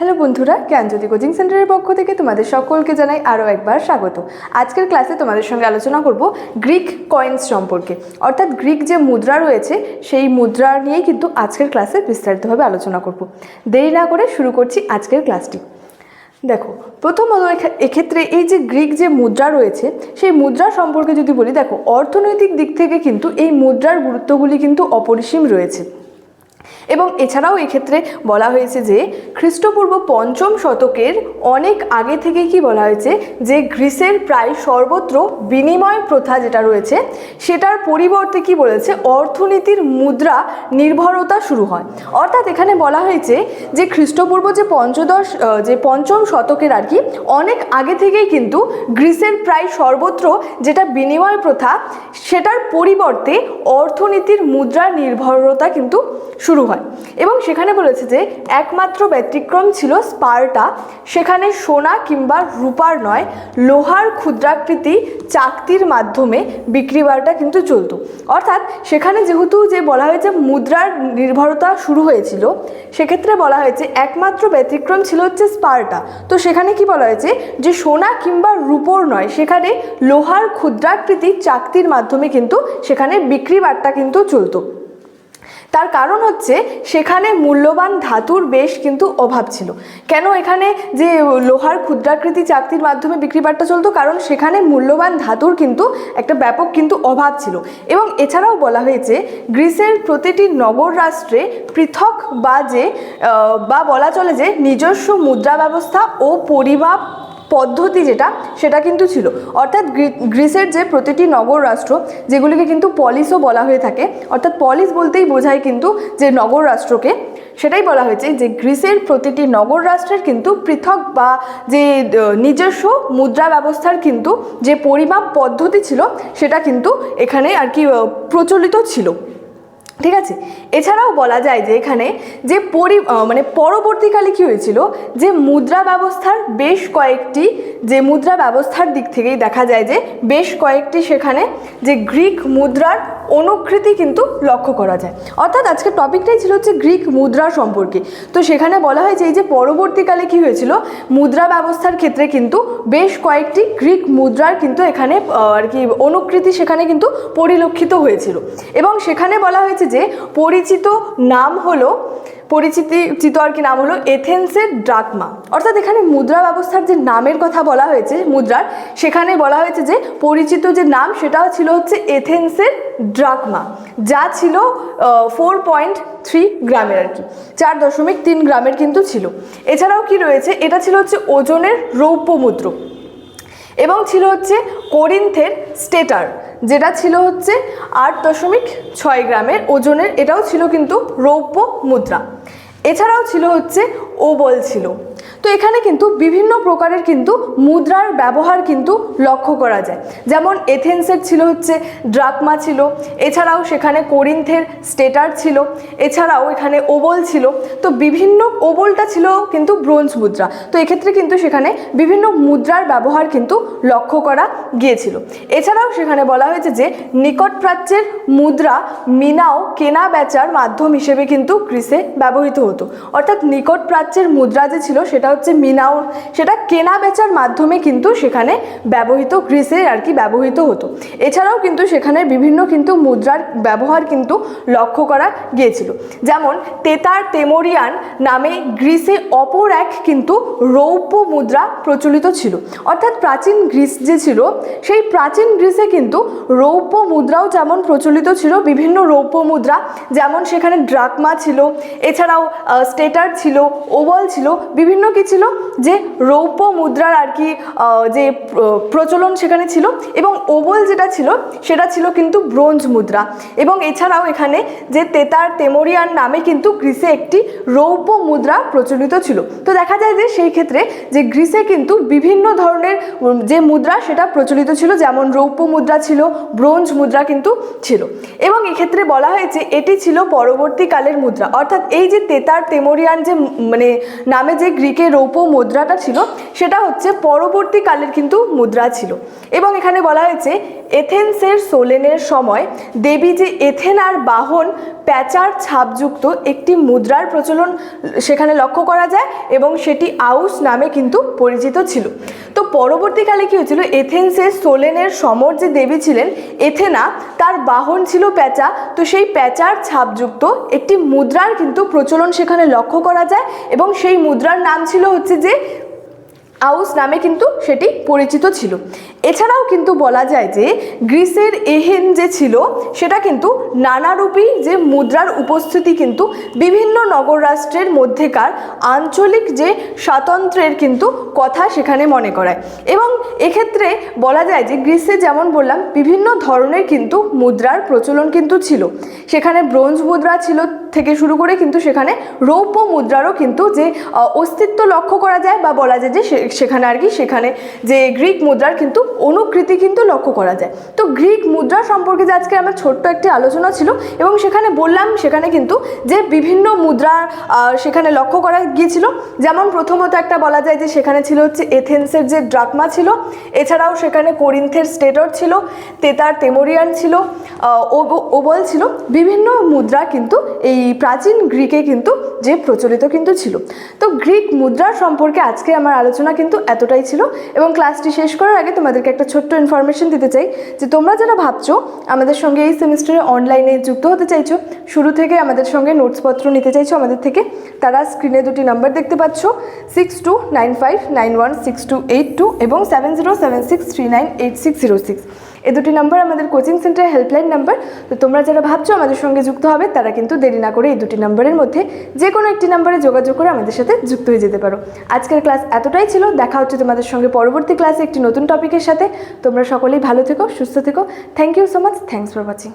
Hello বন্ধুরা, জ্ঞানজ্যোতি coaching সেন্টারের পক্ষ থেকে তোমাদের সকলকে জানাই আরও একবার স্বাগত। আজকের ক্লাসে তোমাদের সঙ্গে আলোচনা করব গ্রিক কয়েন্স সম্পর্কে। অর্থাৎ গ্রিক যে মুদ্রা রয়েছে, সেই মুদ্রা নিয়েই কিন্তু আজকের ক্লাসে বিস্তারিতভাবে আলোচনা করব। দেরি না করে শুরু করছি আজকের ক্লাসটি। দেখো প্রথমত এক্ষেত্রে এই যে গ্রিক যে মুদ্রা রয়েছে, সেই মুদ্রা সম্পর্কে যদি বলি, দেখো, অর্থনৈতিক দিক থেকে কিন্তু এই মুদ্রার গুরুত্বগুলি কিন্তু অপরিসীম রয়েছে। এবং এছাড়াও এক্ষেত্রে বলা হয়েছে যে খ্রিস্টপূর্ব পঞ্চম শতকের অনেক আগে থেকেই কি বলা হয়েছে যে গ্রিসের প্রায় সর্বত্র বিনিময় প্রথা যেটা রয়েছে, সেটার পরিবর্তে কি বলেছে? অর্থনীতির মুদ্রা নির্ভরতা শুরু হয়। অর্থাৎ এখানে বলা হয়েছে যে খ্রিস্টপূর্ব যে পঞ্চদশ যে পঞ্চম শতকের আর কি, অনেক আগে থেকেই কিন্তু গ্রিসের প্রায় সর্বত্র যেটা বিনিময় প্রথা, সেটার পরিবর্তে অর্থনীতির মুদ্রার নির্ভরতা কিন্তু শুরু হয়। এবং সেখানে বলেছে যে, একমাত্র ব্যতিক্রম ছিল স্পার্টা। সেখানে সোনা কিংবা রূপার নয়, লোহার ক্ষুদ্রাকৃতি চাকতির মাধ্যমে বিক্রি বাড়াটা কিন্তু চলতো। অর্থাৎ সেখানে যেহেতু যে বলা হয়েছে মুদ্রার নির্ভরতা শুরু হয়েছিল, সেক্ষেত্রে বলা হয়েছে একমাত্র ব্যতিক্রম ছিল হচ্ছে স্পার্টা। তো সেখানে কি বলা হয়েছে? যে সোনা কিংবা রূপোর নয়, সেখানে লোহার ক্ষুদ্রাকৃতি চাকতির মাধ্যমে কিন্তু সেখানে বিক্রি বাট্টা কিন্তু চলতো। তার কারণ হচ্ছে সেখানে মূল্যবান ধাতুর বেশ কিন্তু অভাব ছিল। কেন এখানে যে লোহার ক্ষুদ্রাকৃতি চাকতির মাধ্যমে বিক্রি বাট্টা চলতো? কারণ সেখানে মূল্যবান ধাতুর কিন্তু একটা ব্যাপক কিন্তু অভাব ছিল। এবং এছাড়াও বলা হয়েছে, গ্রিসের প্রতিটি নগর রাষ্ট্রে পৃথক বা যে বা বলা চলে যে নিজস্ব মুদ্রা ব্যবস্থা ও পরিমাপ পদ্ধতি যেটা, সেটা কিন্তু ছিল। অর্থাৎ গ্রি- গ্রিসের যে প্রতিটি নগর রাষ্ট্র, যেগুলিকে কিন্তু পলিসও বলা হয়ে থাকে, অর্থাৎ পলিস বলতেই বোঝায় কিন্তু যে নগর রাষ্ট্রকে, সেটাই বলা হয়েছে যে গ্রিসের প্রতিটি নগর রাষ্ট্রের কিন্তু পৃথক বা যে নিজস্ব মুদ্রা ব্যবস্থার কিন্তু যে পরিমাপ পদ্ধতি ছিল, সেটা কিন্তু এখানে আর কি প্রচলিত ছিল। ঠিক আছে? এছাড়াও বলা যায় যে এখানে যে পরি মানে পরবর্তীকালে কি হয়েছিল? যে মুদ্রা ব্যবস্থার বেশ কয়েকটি, যে মুদ্রা ব্যবস্থার দিক থেকেই দেখা যায় যে বেশ কয়েকটি সেখানে যে গ্রিক মুদ্রার অনুকৃতি কিন্তু লক্ষ্য করা যায়। অর্থাৎ আজকে টপিকটাই ছিল হচ্ছে গ্রিক মুদ্রা সম্পর্কে। তো সেখানে বলা হয়েছে এই যে পরবর্তীকালে কি হয়েছিল? মুদ্রা ব্যবস্থার ক্ষেত্রে কিন্তু বেশ কয়েকটি গ্রিক মুদ্রার কিন্তু এখানে আর কি অনুকৃতি সেখানে কিন্তু পরিলক্ষিত হয়েছিল। এবং সেখানে বলা হয়েছে যে পরিচিত নাম হলো পরিচিতি চিত আর কি নাম হলো এথেন্সের ড্রাকমা অর্থাৎ এখানে মুদ্রা ব্যবস্থার যে নামের কথা বলা হয়েছে, মুদ্রার, সেখানে বলা হয়েছে যে পরিচিত যে নাম, সেটাও ছিল হচ্ছে এথেন্সের ড্রাকমা যা ছিল ফোর পয়েন্ট থ্রি গ্রামের আর কি, চার দশমিক তিন গ্রামের কিন্তু ছিল। এছাড়াও কি রয়েছে? এটা ছিল হচ্ছে ওজনের রৌপ্য মুদ্র এবং ছিল হচ্ছে কোরিন্থের স্টেটার। যেটা ছিল হচ্ছে আট দশমিক ছয় গ্রামের ওজনের, এটাও ছিল কিন্তু রৌপ্য মুদ্রা। এছাড়াও ছিল হচ্ছে ওবল ছিল। তো এখানে কিন্তু বিভিন্ন প্রকারের কিন্তু মুদ্রার ব্যবহার কিন্তু লক্ষ্য করা যায়। যেমন এথেন্সের ছিল হচ্ছে ড্রাকমা ছিল, এছাড়াও সেখানে কোরিন্থের স্টেটার ছিল, এছাড়াও এখানে ওবল ছিল। তো বিভিন্ন ওবলটা ছিল কিন্তু ব্রোঞ্জ মুদ্রা। তো এক্ষেত্রে কিন্তু সেখানে বিভিন্ন মুদ্রার ব্যবহার কিন্তু লক্ষ্য করা গিয়েছিল। এছাড়াও সেখানে বলা হয়েছে যে নিকট প্রাচ্যের মুদ্রা মিনাও কেনা বেচার মাধ্যম হিসেবে কিন্তু গ্রিসে ব্যবহৃত হতো। অর্থাৎ নিকট প্রাচ্যের মুদ্রা যে ছিল সেটা হচ্ছে মিনাও। সেটা কেনা বেচার মাধ্যমে কিন্তু সেখানে ব্যবহৃত গ্রিসে আর কি ব্যবহৃত হতো। এছাড়াও কিন্তু সেখানে বিভিন্ন কিন্তু মুদ্রার ব্যবহার কিন্তু লক্ষ্য করা গিয়েছিল। যেমন তেতার তেমোরিয়ান নামে গ্রিসে অপর এক কিন্তু রৌপ্য মুদ্রা প্রচলিত ছিল। অর্থাৎ প্রাচীন গ্রিস যে ছিল, সেই প্রাচীন গ্রিসে কিন্তু রৌপ্য মুদ্রাও যেমন প্রচলিত ছিল, বিভিন্ন রৌপ্য মুদ্রা, যেমন সেখানে ড্রাকমা ছিল, এছাড়াও স্টেটার ছিল ওভাল ছিল, বিভিন্ন কি ছিল? যে রৌপ্য মুদ্রার আর কি যে প্রচলন সেখানে ছিল এবং ওবল যেটা ছিল, সেটা ছিল কিন্তু ব্রোঞ্জ মুদ্রা। এবং এছাড়াও এখানে যে তেতার তেমোরিয়ান নামে কিন্তু গ্রিসে একটি রৌপ্য মুদ্রা প্রচলিত ছিল। তো দেখা যায় যে সেই ক্ষেত্রে যে গ্রিসে কিন্তু বিভিন্ন ধরনের যে মুদ্রা সেটা প্রচলিত ছিল, যেমন রৌপ্য মুদ্রা ছিল, ব্রোঞ্জ মুদ্রা কিন্তু ছিল। এবং এক্ষেত্রে বলা হয়েছে এটি ছিল পরবর্তীকালের মুদ্রা। অর্থাৎ এই যে তেতার তেমোরিয়ান যে মানে নামে যে গ্রিকের রৌপ্য মুদ্রাটা ছিল সেটা হচ্ছে পরবর্তীকালের কিন্তু মুদ্রা ছিল। এবং এখানে বলা হয়েছে, এথেন্সের সোলেনের সময় দেবী যে এথেনার বাহন প্যাচার ছাপযুক্ত একটি মুদ্রার প্রচলন সেখানে লক্ষ্য করা যায় এবং সেটি আউস নামে কিন্তু পরিচিত ছিল। তো পরবর্তীকালে কী হয়েছিল, এথেন্সের সোলেনের সমর যে দেবী ছিলেন, এথেনা তার বাহন ছিল প্যাঁচা, তো সেই প্যাঁচার ছাপযুক্ত একটি মুদ্রার কিন্তু প্রচলন সেখানে লক্ষ্য করা যায় এবং সেই মুদ্রার নাম ছিল হচ্ছে যে আউস নামে কিন্তু সেটি পরিচিত ছিল। এছাড়াও কিন্তু বলা যায় যে গ্রিসের এহেন যে ছিল, সেটা কিন্তু নানারূপী যে মুদ্রার উপস্থিতি কিন্তু বিভিন্ন নগর রাষ্ট্রের মধ্যেকার আঞ্চলিক যে স্বাতন্ত্র্যের কিন্তু কথা সেখানে মনে করায়। এবং এক্ষেত্রে বলা যায় যে গ্রিসে যেমন বললাম, বিভিন্ন ধরনের কিন্তু মুদ্রার প্রচলন কিন্তু ছিল। সেখানে ব্রোঞ্জ মুদ্রা ছিল থেকে শুরু করে কিন্তু সেখানে রৌপ্য মুদ্রারও কিন্তু যে অস্তিত্ব লক্ষ্য করা যায় বা বলা যায় যে সেখানে আর কি সেখানে যে গ্রিক মুদ্রার কিন্তু অনুকৃতি কিন্তু লক্ষ্য করা যায়। তো গ্রিক মুদ্রা সম্পর্কে যে আজকে আমার ছোট্ট একটি আলোচনা ছিল এবং সেখানে বললাম, সেখানে কিন্তু যে বিভিন্ন মুদ্রা সেখানে লক্ষ্য করা গিয়েছিল। যেমন প্রথমত একটা বলা যায় যে সেখানে ছিল হচ্ছে এথেন্সের যে ড্রাকমা ছিল, এছাড়াও সেখানে কোরিন্থের স্টেটর ছিল, তেতার তেমোরিয়ান ছিল ওবল ছিল। বিভিন্ন মুদ্রা কিন্তু এই প্রাচীন গ্রিকে কিন্তু যে প্রচলিত কিন্তু ছিল। তো গ্রিক মুদ্রার সম্পর্কে আজকে আমার আলোচনা কিন্তু এতটাই ছিল এবং ক্লাসটি শেষ করার আগে তোমাদেরকে একটা ছোট্ট ইনফরমেশন দিতে চাই যে তোমরা যারা ভাবছ আমাদের সঙ্গে এই সেমিস্টারে অনলাইনে যুক্ত হতে চাইছো, শুরু থেকে আমাদের সঙ্গে নোটসপত্র নিতে চাইছো আমাদের থেকে, তারা স্ক্রিনে দুটি নাম্বার দেখতে পাচ্ছ six two nine five nine one six two eight two এবং seven zero seven six three nine eight six zero six এই দুটি নাম্বার আমাদের কোচিং সেন্টারের হেল্পলাইন নাম্বার তো তোমরা যারা ভাবছ আমাদের সঙ্গে যুক্ত হবে, তারা কিন্তু দেরি না করে এই দুটি নাম্বারের মধ্যে যে কোনো একটি নাম্বারে যোগাযোগ করে আমাদের সাথে যুক্ত হয়ে যেতে পারো। আজকের ক্লাস এতটাই ছিল। দেখা হচ্ছে তোমাদের সঙ্গে পরবর্তী ক্লাসে একটি নতুন টপিকের সাথে। তোমরা সকলেই ভালো থেকো, সুস্থ থেকো। Thank you so much thanks for watching